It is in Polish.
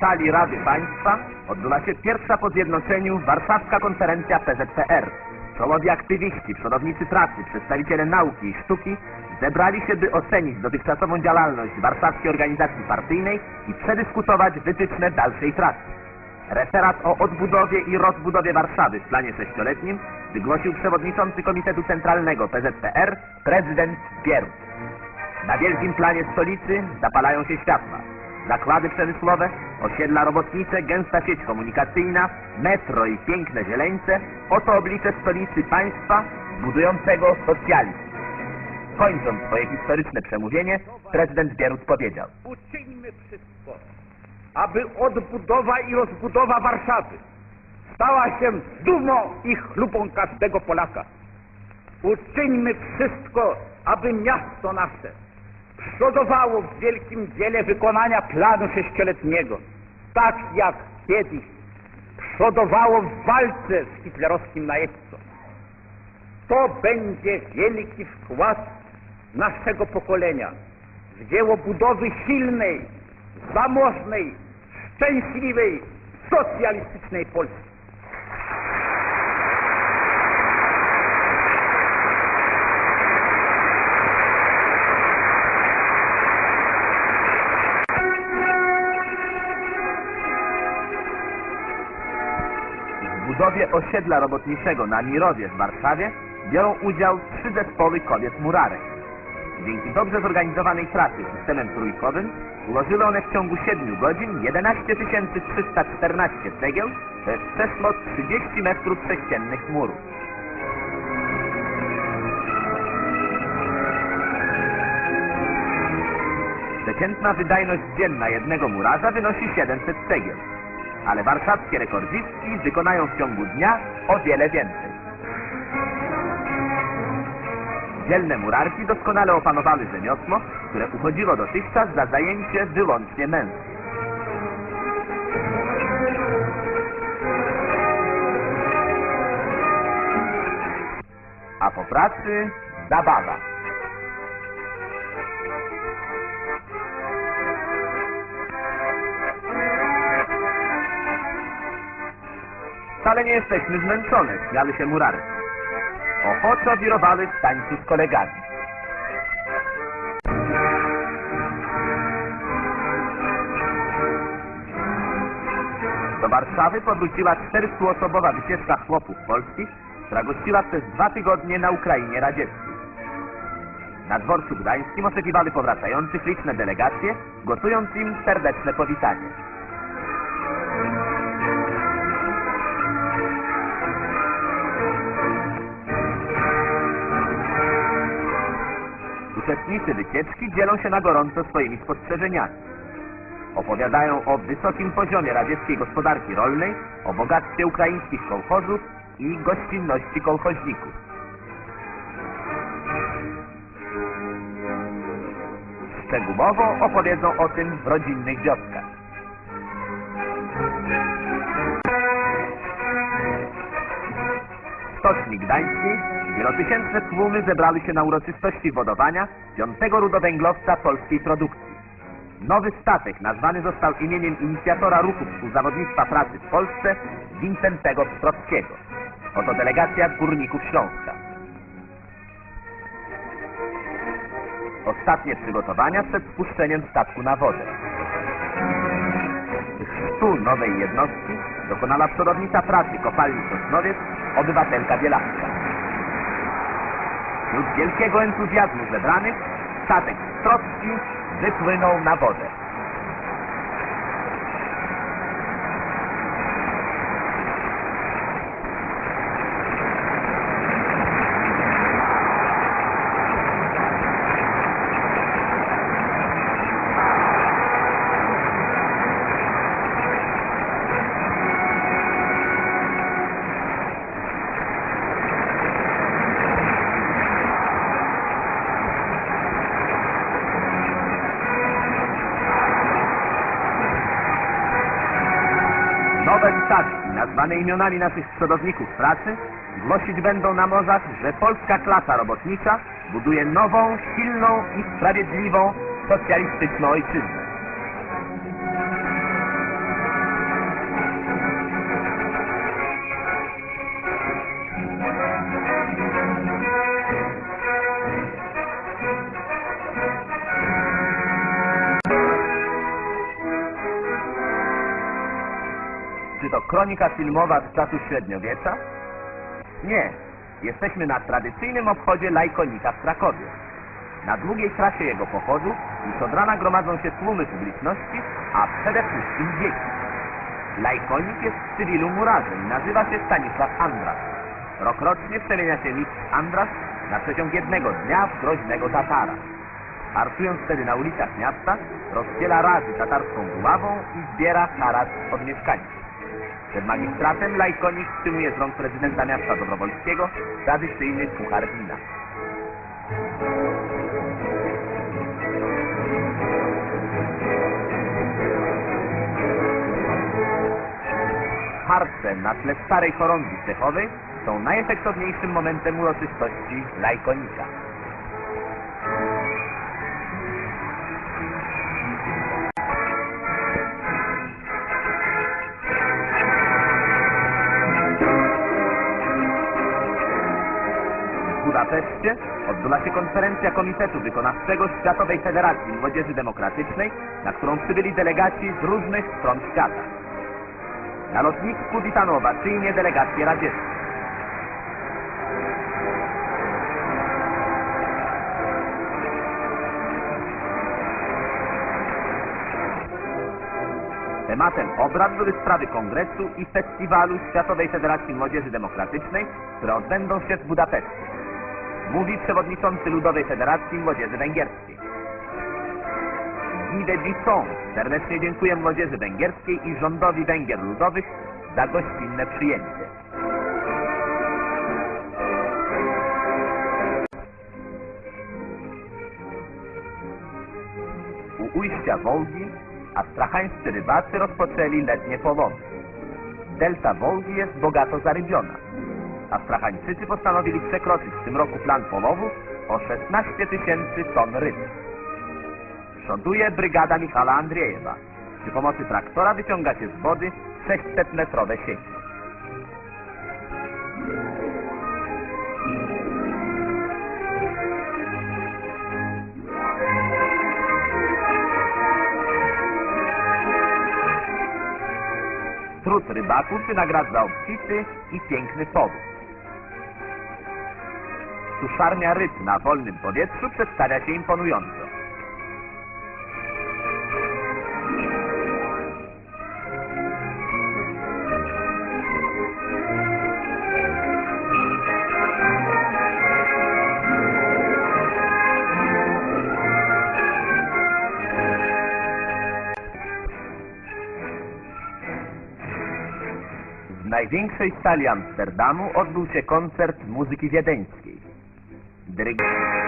sali Rady Państwa odbyła się pierwsza po zjednoczeniu warszawska konferencja PZPR. Czołowi aktywiści, przodownicy pracy, przedstawiciele nauki i sztuki zebrali się, by ocenić dotychczasową działalność warszawskiej organizacji partyjnej i przedyskutować wytyczne dalszej pracy. Referat o odbudowie i rozbudowie Warszawy w planie sześcioletnim wygłosił przewodniczący Komitetu Centralnego PZPR, prezydent Bierut. Na wielkim planie stolicy zapalają się światła. Zakłady przemysłowe, osiedla robotnicze, gęsta sieć komunikacyjna, metro i piękne zieleńce oto oblicze stolicy państwa budującego socjalizm. Kończąc swoje historyczne przemówienie, prezydent Bierut powiedział Uczyńmy wszystko, aby odbudowa i rozbudowa Warszawy stała się dumą i chlubą każdego Polaka. Uczyńmy wszystko, aby miasto nasze przodowało w wielkim dziele wykonania planu sześcioletniego, tak jak kiedyś przodowało w walce z hitlerowskim najeźdźcą. To będzie wielki wkład naszego pokolenia w dzieło budowy silnej, zamożnej, szczęśliwej, socjalistycznej Polski. Budowie osiedla robotniczego na Mirowie w Warszawie biorą udział trzy zespoły kobiet murarek. Dzięki dobrze zorganizowanej pracy systemem trójkowym ułożyły one w ciągu 7 godzin 11 314 cegieł, to jest przeszło 30 metrów sześciennych murów. Przeciętna wydajność dzienna jednego murarza wynosi 700 cegieł, ale warszawskie rekordzistki wykonają w ciągu dnia o wiele więcej. Dzielne murarki doskonale opanowały rzemiosło, które uchodziło dotychczas za zajęcie wyłącznie męskie. A po pracy zabawa. Wcale nie jesteśmy zmęczone, śmiały się murarki. Ochoczo wirowały w tańcu z kolegami. Do Warszawy powróciła 400-osobowa wycieczka chłopów polskich, która gościła przez dwa tygodnie na Ukrainie Radzieckiej. Na dworcu gdańskim oczekiwały powracających liczne delegacje, gotując im serdeczne powitanie. Uczestnicy wycieczki dzielą się na gorąco swoimi spostrzeżeniami. Opowiadają o wysokim poziomie radzieckiej gospodarki rolnej, o bogactwie ukraińskich kołchozów i gościnności kołchoźników. Szczegółowo opowiedzą o tym w rodzinnych wioskach. W Stoczni Gdańskiej wielotysięczne tłumy zebrały się na uroczystości wodowania piątego rudowęglowca polskiej produkcji. Nowy statek nazwany został imieniem inicjatora ruchu współzawodnictwa pracy w Polsce Wincentego Pstrowskiego. Oto delegacja górników Śląska. Ostatnie przygotowania przed spuszczeniem statku na wodę. Chrztu nowej jednostki dokonała przodownica pracy kopalni Sosnowiec, obywatelka Bielawska. Wśród wielkiego entuzjazmu zebranych statek Strocki wypłynął na wodę. Nowe statki, nazwane imionami naszych przodowników pracy, głosić będą na morzach, że polska klasa robotnicza buduje nową, silną i sprawiedliwą socjalistyczną ojczyznę. Czy to kronika filmowa z czasów średniowiecza? Nie. Jesteśmy na tradycyjnym obchodzie Lajkonika w Krakowie. Na długiej trasie jego pochodu już od rana gromadzą się tłumy publiczności, a przede wszystkim dzieci. Lajkonik jest w cywilu murarzem i nazywa się Stanisław Andras. Rokrocznie przemienia się mistrz Andras na przeciąg jednego dnia w groźnego Tatara. Artując wtedy na ulicach miasta, rozdziela razy tatarską buławą i zbiera haracz od mieszkańców. Przed magistratem Lajkonik przyjmuje z rąk prezydenta miasta Dobrowolskiego tradycyjny puchar wina. Harce na tle starej chorągwi cechowej są najefektowniejszym momentem uroczystości Lajkonika. Budapeszcie odbyła się konferencja Komitetu Wykonawczego Światowej Federacji Młodzieży Demokratycznej, na którą przybyli delegaci z różnych stron świata. Na lotnisku witano owacyjnie delegację radziecką. Tematem obrad były sprawy kongresu i festiwalu Światowej Federacji Młodzieży Demokratycznej, które odbędą się w Budapeszcie. Mówi przewodniczący Ludowej Federacji Młodzieży Węgierskiej. Guy de serdecznie dziękuję młodzieży węgierskiej i rządowi Węgier Ludowych za gościnne przyjęcie. U ujścia Wołgi astrachańscy rybacy rozpoczęli letnie połowy. Delta Wołgi jest bogato zarybiona. Astrachańczycy postanowili przekroczyć w tym roku plan połowów o 16 tysięcy ton ryb. Przoduje brygada Michala Andriejewa. Przy pomocy traktora wyciąga się z wody 600-metrowe sieci. Trud rybaków wynagradza obfity i piękny powód. Suszarnia ryb na wolnym powietrzu przedstawia się imponująco. W największej sali Amsterdamu odbył się koncert muzyki wiedeńskiej. Direct.